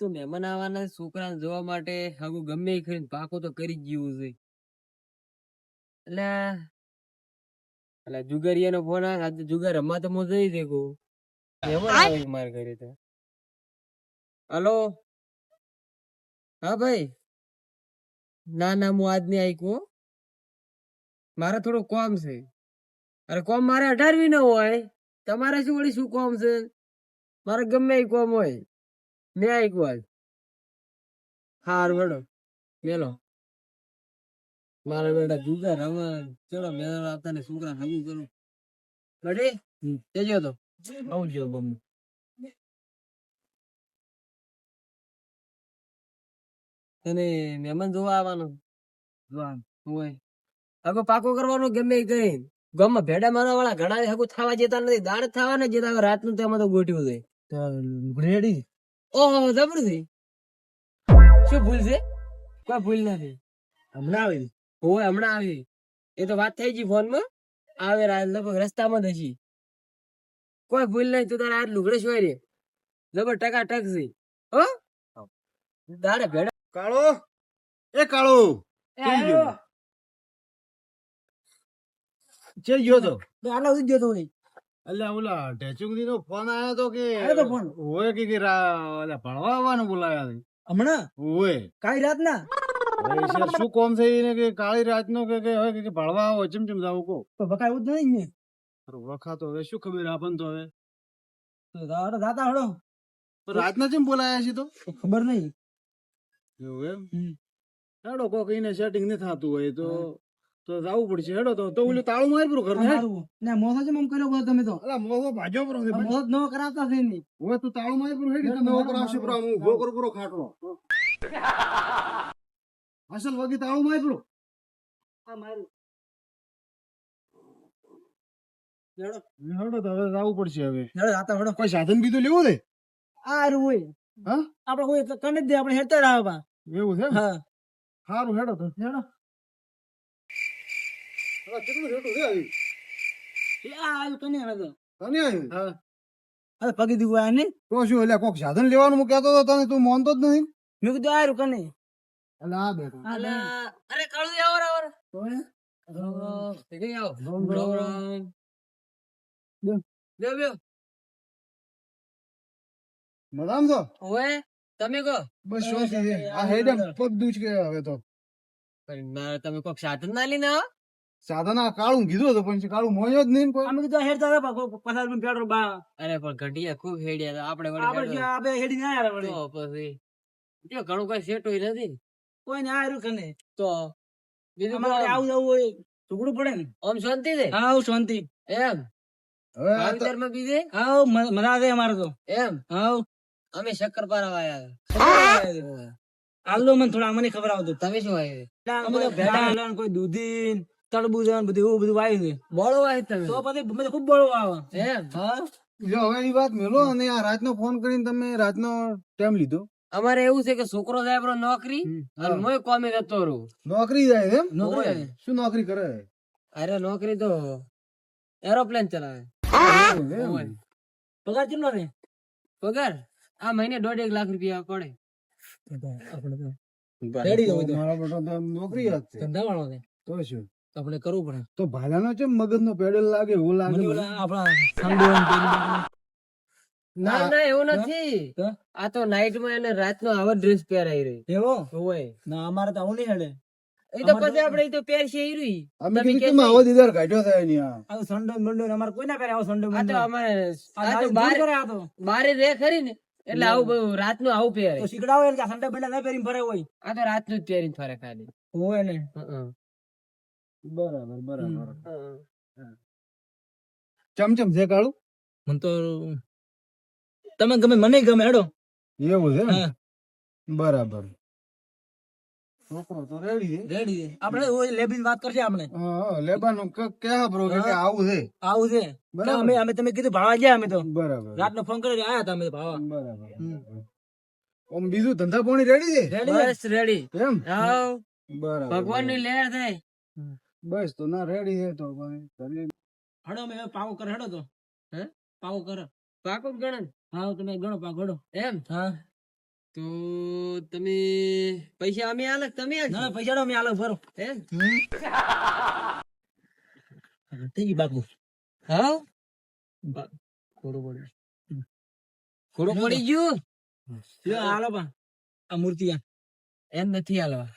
તો મહેમાન આવવાના છોકરાને જોવા માટે હાગુ ગમે એ કરીને પાકો તો કરી ગયું છે એટલે એટલે જુગારિયાનો ફોન આવે આજે જુગાર રમવા તો હું જઈ શકું. મહેમાન આવે મારા ઘરે તો. હલો? હા ભાઈ? ના ના હું આજ નહીં આવીક મારે થોડું કોમ છે. અરે કોમ મારે અઢારવી ન હોય. તમારે શું વળી શું કોમ છે? મારે ગમે એ કોમ હોય. મેં એક વાત. હારું હેડો મેલો. મારા બેટા જુગાર રમવા ચલો મેં આવતા ને છોકરા હગું કરું. રેડી જજો તો આવજો બમ તને મહેમાન જોવા આવવાનો? હોય. હગો પાકો કરવાનો ગમે કરી ગામમાં ભેડા મારવા વાળા ઘણા હગું થવા જતા નથી. દાડ થવા ને જતા રાતનું તેમાં તો ગોઠવ્યું છે. રેડી ઓહો જબરથી શું ભૂલ છે? કોઈ ભૂલ નથી. હમણાં આવી હોય હમણાં આવી એ તો વાત થઈ ગઈ ફોનમાં આવે લગભગ રસ્તામાં જ હશી કોઈ ભૂલ નહીં તું તારા હાથ લુગડે શું રે. જબર ટકા ટક છે. હો? દાડે ભેડા. કાળો? એ કાળો! ગયો? ચે ગયો તો? આના સુધી ગયો તો નહીં અલ્યા ઓલા ટેચુંગી નો ફોન આયો તો કે આયો તો ફોન? હોય કે કે ભણવા આવવાનું બોલાયા હમણાં? હોય કાઈ રાત ના શું કોમ એને કે કાળી રાત નો કે કે હોય કે ભણવા આવો ચમ ચમ જાવ કો તો બકાય એવું જ નહીં ને? વખા તો હવે શું ખબર આપણને તો હવે? તો દાડા દાતા હળો રાતના ચમ બોલાયા છે તો? ખબર નહીં. એવું એમ. હેડો કોક એને સેટિંગ ન થતું હોય તો તો જવું પડશે હેડો તો તો ઓલું તાળું મારી પૂરું ઘર ને ને મોસો જ મમ કર્યો તમે તો. અલા મોસો ભાજો પર છે મોસો ન કરાવતા છે નહીં હવે તું તાળું મારી પૂરું હેડી તમે નવો કરાવશે પૂરો હું ઊભો કરું પૂરો ખાટલો. અસલ વગી તાળું મારી પૂરું આ મારું. હેડો તો હવે જવું પડશે હવે. હેડો આતા હેડો. કોઈ સાધન બીજું લેવું દે આ હારું હોય. હા? આપણે હોય તો કને દે આપણે હેડતા રાવા એવું છે હા. સારું હેડો તો હેડો. કેટલું આવી? એ આ કને આવ્યું હા. પગી દીધું આ તો શું એટલે કોક સાધન લેવાનું હું કહેતો હતો તને તું માનતો જ નહીં? મેં કીધું આ આવ્યું કને આ અરે કાળુ રામ રામ રામ મજામાં છો? ઓએ તમે કહો. બસ શાંતિ છે આ હેડે પગ દૂચ કે હવે તો. પણ તમે કોક સાધન ના લઈને આવો સાધન કાળું કીધું હતું પણ કાળું મોયો જ નહીં કોઈ. અમે કીધું હેડતા હતા પસાર પણ પેટ્રોલ બા અરે પણ ઘંટિયા ખૂબ હેડ્યા હતા. આપણે વળી આપણે આપણે હેડી ના આવ્યા વળી. તો પછી જો ઘણું કઈ સેટ હોય નથી કોઈ ના આયરું કને તો બીજું આવું જવું હોય ટુકડું પડે ને. ઓમ શાંતિ છે? હા શાંતિ. એમ? હવે બીજે? હા મજા આવે અમારે તો. એમ? હા. અમે શક્કરપારા વાયા આલો મને થોડા મને ખબર આવતું તમે શું વાય અમે તો ભેડા કોઈ દૂધી તરબૂચ બધું એવું બધું વાય છે. બળો વાય તમે. તો પછી મને ખૂબ બળો આવે એમ? હા? જો હવે એ વાત મેલો અને આ રાતનો ફોન કરીને તમે રાતનો ટાઈમ લીધો. અમારે એવું છે કે છોકરો જાય આપણો નોકરી અને મોય કોમે જતો રહું. નોકરી જાય એમ? નોકરી શું નોકરી કરે? અરે નોકરી તો એરોપ્લેન ચલાવે. પગાર કેટલો રે પગાર? આ મહિને દોઢ એક લાખ રૂપિયા પડે. આપણે તો નોકરી ધંધા વાળો છે. તો શું? આપણે કરવું પડે. તો ભાલાનો ચમ મગજનો પેડલ લાગે એવું લાગે આપણા ના ના એવું નથી. આ તો નાઈટમાં એને રાત નો આવા ડ્રેસ પહેરાઈ રહી એવો? હોય. ના અમારે તો આવું નહીં હેડે. એ તો પછી આપણે તો પહેરશે એ રહી અમે કીધું કે આવો દીદાર કાઢ્યો થાય નહીં આ. આ સંડો મંડો અમાર કોઈ ના કરે આવો સંડો આ તો અમારે આ તો બાર બારે રે ખરી ને. એટલે આવું રાતનું આવું પહેરે તો શીખડાવો એટલે સંડો બંડા ના પહેરીને ફરે હોય. આ તો રાતનું જ પહેરીને ફરે ખાલી. હોય ને. બરાબર બરાબર. ચમચમ છે કાળું? મને તો તમે ગમે મને ગમે હેડો. એવું છે બરાબર. છોકરો તો રેડી રેડી આપણે ઓય લેબીન વાત કરશે આપણે. હા લેબાનું ક- ક્યાં બ્રો કે કે આવું છે. આવું છે. બરાબર. અમે અમે તમે કીધું ભાવા ગયા અમે તો. બરાબર. રાતનો ફોન કર્યો આયા તમે ભાવા. બરાબર ઓમ બીજું ધંધા પાણી રેડી છે? બસ. રેડી એમ? બરાબર ભગવાનની લહેર થાય બસ તો ના રેડી છે તો. હડો અમે પાવો કર હડો તો. હે? પાવો કર. પાકો ગણન હા તમે ગણો પાકો ગણો એમ? હા. તો તમે પૈસા અમે આલક તમે? ના પૈસા અમે આલક ભરો હે? ગયું બાપુ. હા? બા- ખોડું પડી ખોડું પડી ગયું? લ્યો, આલો પા આ મૂર્તિ આ. એમ નથી હાલવા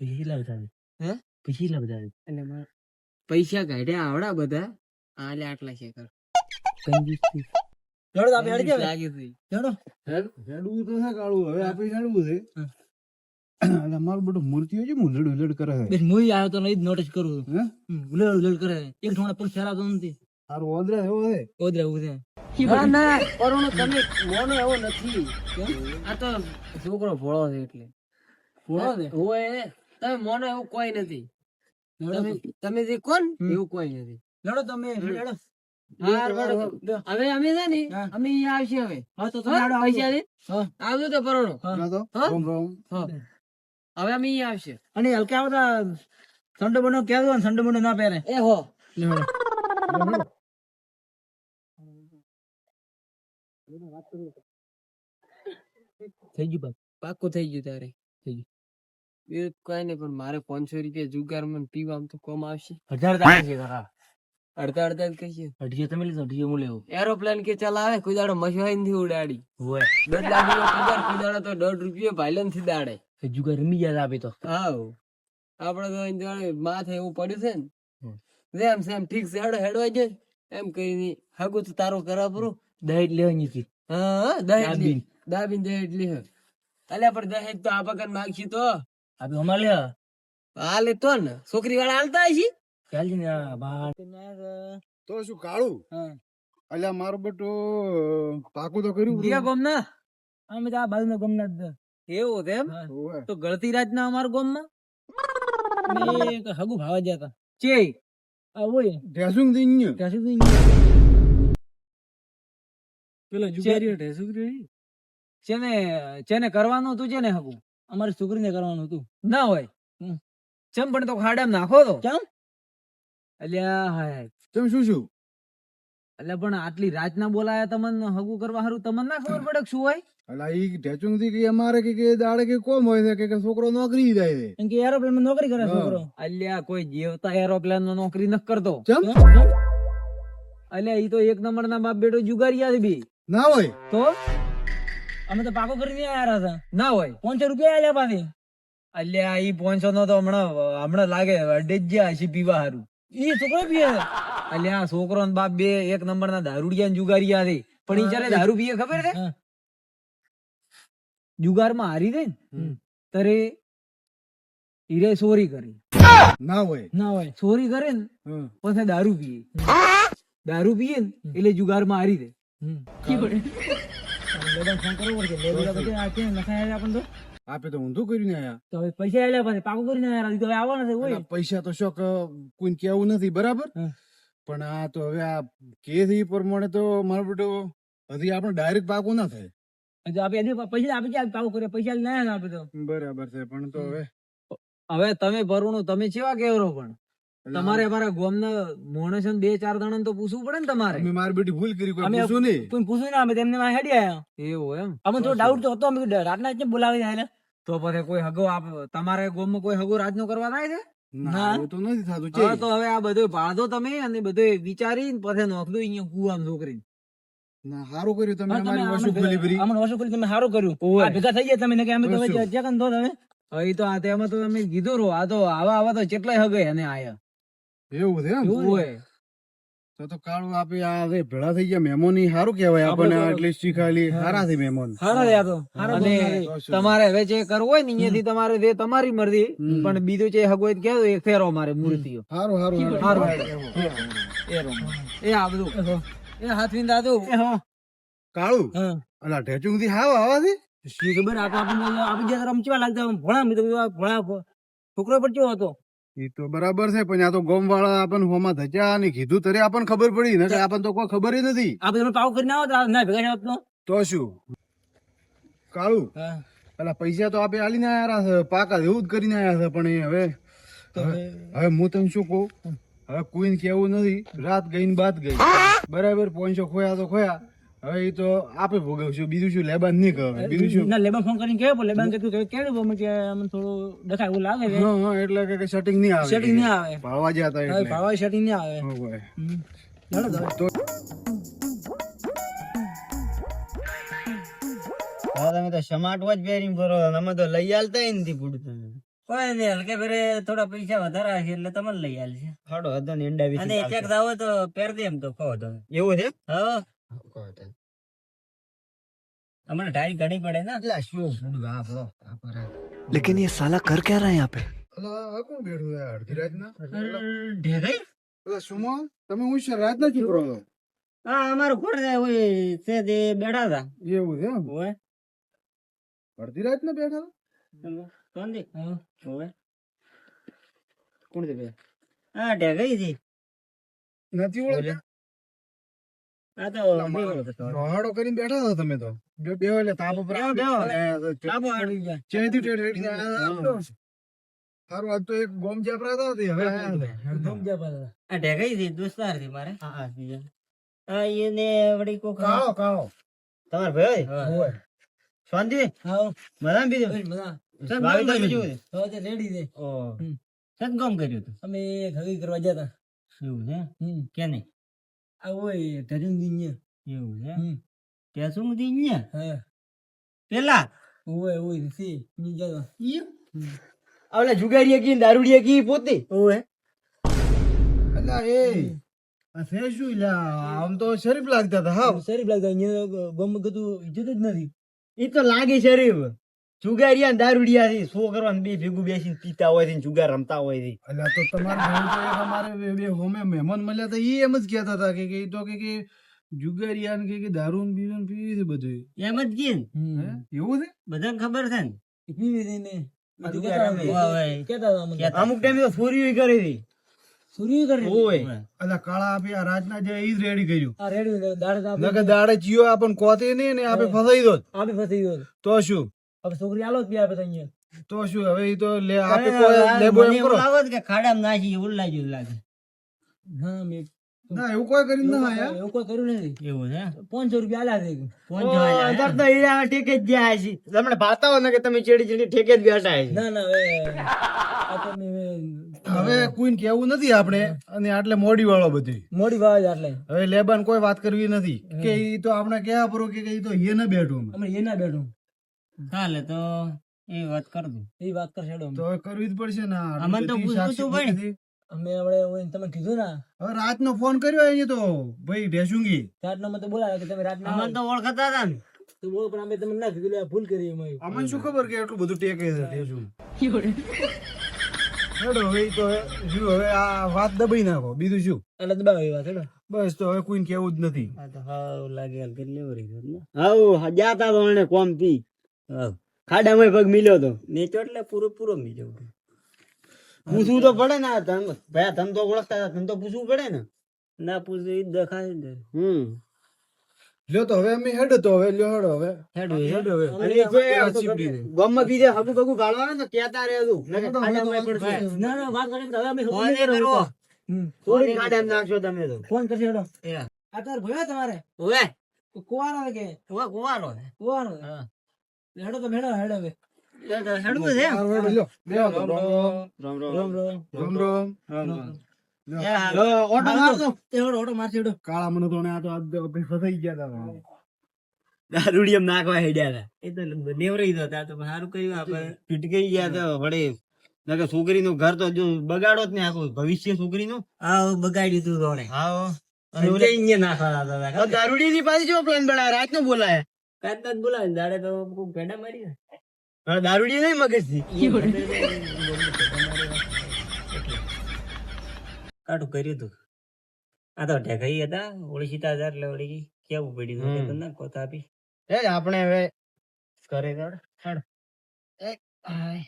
પૈસા લાવતા હે? એટલે મારે પૈસા કાઢ્યા આવડા બધા. આલે આટલા છે કર લડો તો આપણે હેડી જાવે. લાગે છે. લડો હેડવું તો છે કાળું. હવે આપણે હેડવું છે. હમ. અમારું બધું મૂર્તિઓ છે મુંદડ ઉલડ કરે છે. બેસ મુઈ આવ્યો તો નહીં નોટિસ કરું હે? ઉલડ કરે એક ઠોણા પગ ફેરાતો નથી. તારું ઓદરા એવો છે? ઓદરે એવું છે. ના ના. કરુણ તમે મોનો એવો નથી. આ તો છોકરો ભોળો છે એટલે. ભોળો છે? હોય તમે મોનો એવું કોઈ નથી. તમે જે કોણ એવું કોઈ નથી. લડો તમે લડો. હવે અમે છે ને અમે અહીંયા આવશે હવે. હા તો તમે પૈસા દે. આવજો તો પરોણો. હવે અમે અહીંયા આવશે. અને હલકા આવતા સંડો બનો ને સંડો બનો ના પહેરે. એ હો. થઈ ગયું પાક્કું થઈ ગયું તારે. થઈ ગયું. એ કઈ નઈ પણ મારે પાંચસો રૂપિયા જુગાર મને પીવા તો કોમ આવશે. હજાર છે કાકા અડધા અડધા જ કહીએ. અઢીસો તમે લીધો અઢીએ હું લેવું. એરોપ્લેન કે ચલાવે કોઈ દાડો મશીનથી ઉડાડી. હોય દસ લાખ રૂપિયા કોઈ દાડો તો દોઢ રૂપિયા ભાઈલનથી દાડે. જુગાર રમી ગયા આપે તો. હાવ આપડે તો જાણે માથે એવું પડ્યું છે ને. જેમ સેમ ઠીક છે હેડો હેડવાઈ જાય એમ કરીને હગું તો તારો કરા પૂરું દહેજ લેવાની હતી. હા દહેજ દાબીન. દહેજ લે. અલ્યા પણ દહેજ તો આ પગન માગશી તો. આપે અમારે લે હાલે તો ને છોકરી વાળા હાલતા હશે ચાલ છે ને આ બહાર. તો શું કાળું? અલ્યા મારું બટો પાકું તો કર્યું દિયા ગોમ ના અમે તો આ બાજુ ના ગોમ ના જ. એવું તેમ તો ગળતી રાત ના અમારા ગોમમાં હગુ ભાવા હતા. ચે આ ઢેસુંગથી ઈંય. ત્યાં સુધી પેલો જુગારીઓ ઢેસુકરી ચેને જેને કરવાનું હતું છે ને હગુ? અમારી છોકરીને કરવાનું હતું. ના હોય. ચમ પણ તો ખાડામાં નાખો તો. ચમ? અલ્યા હાય. ચમ શું શું એટલે પણ આટલી રાત ના બોલાયા તમને હગું કરવા હારું તમને ના ખબર પડે શું હોય? અલા ઈ ઢેચુંગથી કે અમારે કે કે દાડે કે કોમ હોય છે કે કે છોકરો નોકરી જાય છે. કેમ કે એરોપ્લેનમાં નોકરી કરે છોકરો. અલ્યા કોઈ જીવતા એરોપ્લેનમાં નોકરી ન કરતો. ચમ? અલ્યા ઈ તો એક નંબર ના બાપ બેટો જુગારિયા છે બી. ના હોય. તો? અમે તો પાકો કરીને આવ્યા હતા. ના હોય પાંચસો રૂપિયા આલ્યા પાછી. અલ્યા ઈ પાંચસો નો તો હમણાં હમણાં લાગે અડેજ્યા હશે પીવા હારું. ઈ છોકરો પીએ. અલ્યા આ છોકરો ને બાપ બે એક નંબર ના દારૂડિયા ને જુગારિયા છે. પણ ઈ જયારે દારૂ પીએ ખબર છે? જુગારમાં હારી ગઈ ને ત્યારે હીરે ચોરી કરી. ના હોય. ના હોય. ચોરી કરે ને. પછી દારૂ પીએ. દારૂ પીએ ને એટલે જુગારમાં હારી દે. આપે તો ઊંધું કરીને આયા. તો હવે પૈસા આવ્યા પછી પાકું કરીને આયા તો હવે આવવાના છે પૈસા તો શોખ કોઈ કેવું નથી બરાબર? પણ આ તો હવે આ કેસ એ પ્રમાણે તો મારો બેટો હજી આપણે ડાયરેક્ટ પાકું ના થાય. આપણે આપે પૈસા આપી ક્યાં પાકું કરે પૈસા ના આપે તો. બરાબર છે પણ તો હવે હવે તમે ભરુણું તમે કેવા કેવરો પણ. તમારે અમારા ગામના માણસો બે ચાર જણા તો પૂછવું પડે ને તમારે. અમે મારી બેટી ભૂલ કરી કોઈ પૂછ્યું નહીં. કોઈ પૂછ્યું ના અમે તેમને હેડી આયા. એવું એમ? અમે તો ડાઉટ તો હતો અમે રાતના જ બોલાવી જાય તો પછી કોઈ હગો આપ તમારે ગામમાં કોઈ હગો રાજનો કરવા થાય છે? ના. તો નથી થતું છે તો હવે આ બધું ભાળદો તમે અને બધું વિચારીને પછી નોખલું અહીંયા કુવામ છોકરી ના સારું કર્યું તમે અમારી ભરી. અમને તમે કર્યું. ભેગા થઈ ગયા તમે ને કે અમે તો વસુ. ચેકન તો તમે. હવે તો આ તેમાં તો તમે કીધું રહો આ તો આવા આવા તો કેટલાય હગે અને આયા. એવું છે એમ? હોય તો તો કાળું આપે આ હવે ભેળા થઈ ગયા મહેમાનની સારું કહેવાય આપણને એટલી શીખાયેલી સારા થી મહેમાન સારા રહ્યા તો. અને તમારે હવે જે કરવું હોય ને અહીંયાથી તમારે જે તમારી મરજી પણ બીજું જે હગો હોય તો કહેજો ફેરો મારે મૂર્તિઓ. સારું સારું સારું. એ આ બધું. એ હાથવીન દાદુ. કાળું? અલા ઢેચું થી હાવ આવાથી શી ખબર? આ તો આપણને આપી જતા રમચવા લાગતા ભણા મેં ભોળા છોકરો પર કેવો હતો? એ તો બરાબર છે પણ આ તો ગોમ વાળા આપણને હોમાં ધચ્યા અને કીધું તરે આપણને ખબર પડી ને આપણને તો કોઈ ખબર ય નથી. આપણે પાવ તો આ ના ભેગા આવત તો. શું? કાળું પેલા પૈસા તો આપે આલીને આયા છે પાકા એવું જ કરીને આયા છે પણ એ હવે હવે હું તને શું કહું? હવે કોઈને કેવું નથી રાત ગઈ ને બાદ ગઈ. બરાબર પોઈસો ખોયા તો ખોયા. હવે એ તો આપે ભોગવશું. બીજું શું? લેબાન નહીં કહે બીજું શું? ના લેબા ફોન કરીને કહે લેબાન કે તું કેવું બહુ કે અમને થોડું દેખાય એવું લાગે છે. હા હા એટલે કે સેટિંગ નહીં આવે. સેટિંગ નહીં આવે. ભાવા જતા એટલે. ભાવા સેટિંગ નહીં આવે. હા. લડો તો. તમે તો સમાટ વોચ પહેરીને ફરો. છો. અમે તો લઈ આલતા નથી પૂડતું કોઈ નહીં હલકે ફેરે થોડા પૈસા વધારે હશે એટલે તમને લઈ આલ છે હાડો હતો ને ઈંડા અને એક આવો તો પહેરદે એમ તો કહો તો. એવું છે? હા. हमारा ढाई घड़ी पड़े ना लेकिन ये साला कर क्या रहा है यहाँ पे રાત ના બેઠા હતા એવું છે હોય અડધી રાત ના બેઠા કોણ દે? હોય કોણ દે બે? હા નથી ઓળખ્યા આ તો રોહાડો કરીને બેઠા હતા તમે તો. બે બે એટલે તાપ ઉપર તાપ સારું આજ તો એક ગોમ જાપરા હતા તે હવે ગોમ જાપરા આ ઢેગાઈ હતી દોસ્તાર હતી મારે. હા હા એને વળી કો કાઓ કાઓ તમાર ભાઈ? શાંતિ? હા. મજા બીજો? મજા. બીજું? તો તે રેડી છે. ઓ સત ગોમ કર્યું હતું અમે ઘવી કરવા જતા શું છે? કે નહીં? ઓય ધરીને દીને એવું છે? હતી અહીંયા હા. પેલા? ઓય ઓય સી ની ઈ? આવલે જુગારીએ કી દારૂડીએ કી પોતે? ઓય અલા એ. આ શું લ્યા? આમ તો શરીફ લાગતા હતા હા શરીફ લાગતા અહીંયા ગમ ગતું ઇજ્જત જ નથી. ઈ તો લાગે શરીફ. જુગારિયા ને દારૂડિયા થી છોકરો બે ભેગું બેસીને પીતા હોય છે ને જુગાર રમતા હોય છે. એટલે તો તમારે તમારે અમારે બે હોમે મહેમાન મળ્યા હતા એ એમ જ કહેતા હતા કે એ તો કે કે જુગારિયા ને કે કે દારૂ ને બીજું ને પીવી છે બધું એમ જ કે એવું છે? બધાને ખબર છે ને? પીવી છે. કહેતા. અમુક ટાઈમ તો સોરી કરે છે. સુરી કરે ઓય. અલા કાળા આપે આ રાતના જે ઈ રેડી કર્યું. આ રેડી દાડે તો દાડે જીઓ આપણ કોતે નહીં ને આપે ફસાઈ દો આપે ફસાઈ ગયો તો શું? હવે છોકરી આલો જ પી આપે અહીંયા. તો શું હવે એ તો લે આપે કોઈ લેબો એમ કરો. એવું કે ખાડામાં નાખી એવું લાગ્યું લાગે. હા મે ના એવું કોઈ કર્યું ના આયા એવું કોઈ કર્યું નથી. એવું છે? પાંચસો રૂપિયા આલા દે પહોંચો આલ્યા, હે? અત્યારે તો હીરા ઠેકે જ જાય છે તમને ભાતા હોય ને કે તમે ચેડી ચેડી ઠેકે જ બેઠા છે ના ના હવે હવે કોઈને કેવું નથી આપણે અને આટલે મોડી વાળો બધી. મોડી વાજ આટલે. હવે લેબાન કોઈ વાત કરવી નથી. કે ઈ તો આપણે કેવા પરો કે ઈ તો એ ના બેઠું અમે. એ ના બેઠું. ચાલે તો એ વાત કર દઉં એ વાત કરશે તો કરવી જ પડશે ને અમને તો પૂછવું તું ભાઈ. અમે હમણે તમે કીધું ને. હવે રાતનો ફોન કર્યો અહીંયા તો ભાઈ ભેસુંગી. રાતના મને તો બોલાવ્યો કે તમે રાતના અમને તો ઓળખતા હતા ને. તો બોલ પણ અમે તમને ના કીધું ભૂલ કરી અમે. અમને શું ખબર કે એટલું બધું ટેકે છે ઢેસું હેડો હવે તો જો હવે આ વાત દબાઈ નાખો. બીજું શું? એટલે દબાવ વાત હેડો બસ તો હવે કોઈને કેવું જ નથી. આ લાગે હાલ કરી રહી ગયો હાઉ જાતા તો એને કોમ પી ખાડામાં પગ મિલ્યો તો. નીચો એટલે પૂરો પૂરો મિલ્યો પૂછવું તો પડે ને તમ ભાઈ તમ તો ઓળખતા હતા. તને તો પૂછવું પડે ને. ના પૂછવું ઈ દેખાય ને હમ. લ્યો તો હવે અમે હેડ તો હવે લ્યો હેડો હવે. હેડું. હેડ હવે. અને. ગામમાં બીજે હબુ બગુ ગાળવાના તો કેતા રહે તું ખાડામાં પડશે. ના ના વાત કરીને હવે અમે ફોન. હમ. થોડી ખાડામાં નાખશો તમે તો. ફોન કરશે હેડો. આ તાર ભયો તમારે? હવે. કુવાનો કે? કુવાનો. કુવાનો હા. હેડો તો હેડો હેડો હેડવું છે રામ રામ. રામ રામ. રામ ઓટો મારતો એવડો ઓટો કાળા મનો આ તો ફસાઈ ગયા હતા. દારૂડિયમ નાખવા હેડ્યા હતા. એ તો નેવરાઈ હતા તો સારું કર્યું આપણે. પીટકાઈ ગયા હતા વડે. નકર છોકરીનું ઘર તો જો બગાડો જ ને આખું ભવિષ્ય છોકરીનું. હા બગાડ્યું તું તોણે નાખવા દારૂડી ની પાછી જો પ્લાન બનાવે? રાત નો બોલાય નથી બોલાવે દાડે તો કોક ભેડા મારી ને. દારૂડી નહીં મગજથી કાઢું કર્યું તું આ તો ઢેકાઈ હતા ઓળખીતા હતા એટલે વળી કેવું પડ્યું હમ. ના કોતા આપી એ આપણે હવે કરે દોડ હેડ. એક, આય.